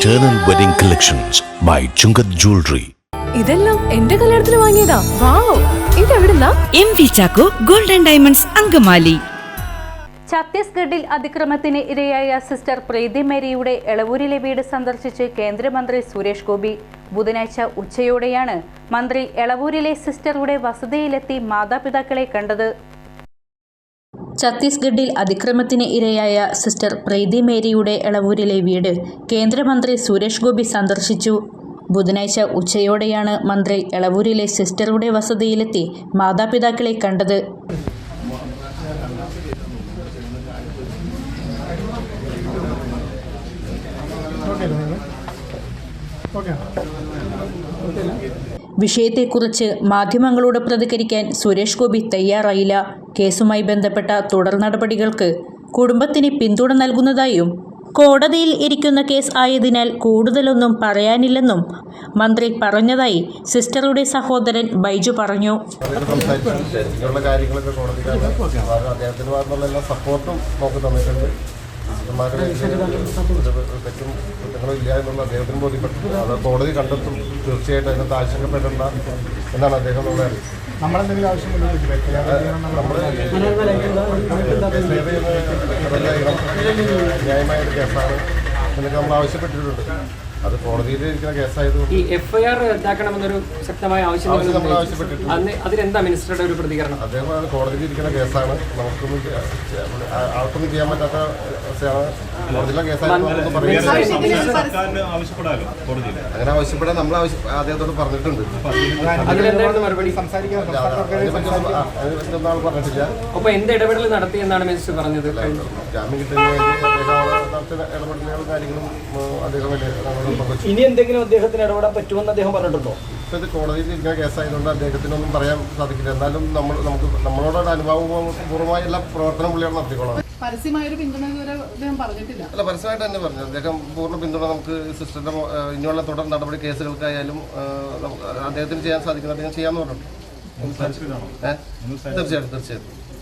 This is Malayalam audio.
Eternal Wedding Collections by Chungath Jewelry. ഇതെല്ലാം എന്റെ കല്യാണത്തിന് വാങ്ങിയതാ. വാവ്. ഇതെവിടുന്നാ? M V Chacko golden diamonds Angamaly. ഛത്തീസ്ഗഡിൽ അതിക്രമത്തിന് ഇരയായ സിസ്റ്റർ പ്രീതി മേരിയുടെ എളവൂരിലെ വീട് സന്ദർശിച്ച് കേന്ദ്രമന്ത്രി സുരേഷ് ഗോപി ബുധനാഴ്ച ഉച്ചയോടെയാണ് മന്ത്രി എളവൂരിലെ സിസ്റ്ററുടെ വസതിയിലെത്തി മാതാപിതാക്കളെ കണ്ടത്. ഛത്തീസ്ഗഡിൽ അതിക്രമത്തിന് ഇരയായ സിസ്റ്റർ പ്രീതി മേരിയുടെ ഇളവൂരിലെ വീട് കേന്ദ്രമന്ത്രി സുരേഷ് ഗോപി സന്ദർശിച്ചു. ബുധനാഴ്ച ഉച്ചയോടെയാണ് മന്ത്രി ഇളവൂരിലെ സിസ്റ്ററുടെ വസതിയിലെത്തി മാതാപിതാക്കളെ കണ്ടത്. വിഷയത്തെക്കുറിച്ച് മാധ്യമങ്ങളോട് പ്രതികരിക്കാൻ സുരേഷ് ഗോപി തയ്യാറായില്ല. കേസുമായി ബന്ധപ്പെട്ട തുടർ നടപടികൾക്ക് കുടുംബത്തിന് പിന്തുണ നൽകുന്നതായും കോടതിയിൽ ഇരിക്കുന്ന കേസ് ആയതിനാൽ കൂടുതലൊന്നും പറയാനില്ലെന്നും മന്ത്രി പറഞ്ഞതായി സിസ്റ്ററുടെ സഹോദരൻ ബൈജു പറഞ്ഞു. കാര്യങ്ങളൊക്കെ കോടതി അത് അദ്ദേഹത്തിന് ഭാഗത്തുള്ള എല്ലാ സപ്പോർട്ടും തെറ്റും കുറ്റങ്ങളും ഇല്ല എന്നുള്ള അദ്ദേഹത്തിന് ബോധ്യപ്പെട്ടു. അത് കോടതി കണ്ടെത്തും. തീർച്ചയായിട്ടും അതിനകത്ത് ആശങ്കപ്പെടേണ്ട എന്നാണ് അദ്ദേഹം അറിയിച്ചത് നമ്മളെന്തെങ്കിലും ആവശ്യം നമ്മൾ ന്യായമായ ഒരു കേസാണ്. എന്നൊക്കെ നമ്മൾ ആവശ്യപ്പെട്ടിട്ടുണ്ട്. അത് കോടതിയിൽ ഇരിക്കുന്ന കേസായതുകൊണ്ട് ഈ എഫ്ഐആർ റദ്ദാക്കണമെന്നൊരു ശക്തമായ ആവശ്യം നിങ്ങൾ ആവശ്യം നമ്മൾ ഉന്നയിച്ചു. ആവശ്യപ്പെട്ടിട്ടുണ്ട്. അന്ന് അതിലെന്താ മിനിസ്റ്ററുടെ ഒരു പ്രതികരണം? അദ്ദേഹം അത് കോടതിയിൽ ഇരിക്കുന്ന കേസാണ്. നമുക്കൊന്നും ചെയ്യാ- ചെയ്യാ- ആ- ആർക്കൊന്നും ചെയ്യാൻ പറ്റാത്ത അവസ്ഥയാണ്. കോടതിയിലെ കേസായിരുന്നു നമുക്കൊന്നും പറയാൻ സർക്കാരിന് ആവശ്യപ്പെടാലോ കോടതിയിൽ അങ്ങനെ ആവശ്യപ്പെടാൻ നമ്മൾ ആവശ്യം അദ്ദേഹത്തോട് പറഞ്ഞിട്ടുണ്ട്. അതിലെന്തായിരുന്നു മറുപടി? സംസാരിക്കാൻ അതിനെപ്പറ്റിയൊന്നും ആ- അതിനെപ്പറ്റിയൊന്നും ആൾ പറഞ്ഞിട്ടില്ല. അപ്പൊ എന്ത് ഇടപെടൽ നടത്തി എന്നാണ് മിനിസ്റ്റർ പറഞ്ഞത്? ജാമ്യം കിട്ടുന്നതിന് വേണ്ടി അദ്ദേഹം അവിടെ ഇടപെടലുകളും കാര്യങ്ങളും ഉം, അദ്ദേഹം വലിയ ഇനി എന്തെങ്കിലും അദ്ദേഹത്തിന് ഇടപെടാൻ പറ്റുമെന്ന് അദ്ദേഹം പറഞ്ഞിട്ടുണ്ടോ? ഇപ്പൊ ഇത് കോടതിയിൽ ഇരിക്കുന്ന കേസായതുകൊണ്ട് അദ്ദേഹത്തിനൊന്നും പറയാൻ സാധിക്കില്ല. എന്നാലും നമ്മൾ നമുക്ക് നമ്മളോട് അനുഭാവപൂർവമായ എല്ലാ പ്രവർത്തനം പുള്ളിയാണ് നടത്തിക്കോളാം പരസ്യമായൊരു പിന്തുണ അദ്ദേഹം പറഞ്ഞിട്ടില്ല. അല്ല പരസ്യമായിട്ട് തന്നെ പറഞ്ഞു. അദ്ദേഹം പൂർണ പിന്തുണ നമുക്ക് സിസ്റ്ററിന്റെ ഇനിയുള്ള തുടർ നടപടി കേസുകൾക്കായാലും അദ്ദേഹത്തിന് ചെയ്യാൻ സാധിക്കുന്ന അദ്ദേഹം ചെയ്യാന്ന് പറഞ്ഞിട്ടുണ്ട്? തീർച്ചയായിട്ടും തീർച്ചയായിട്ടും.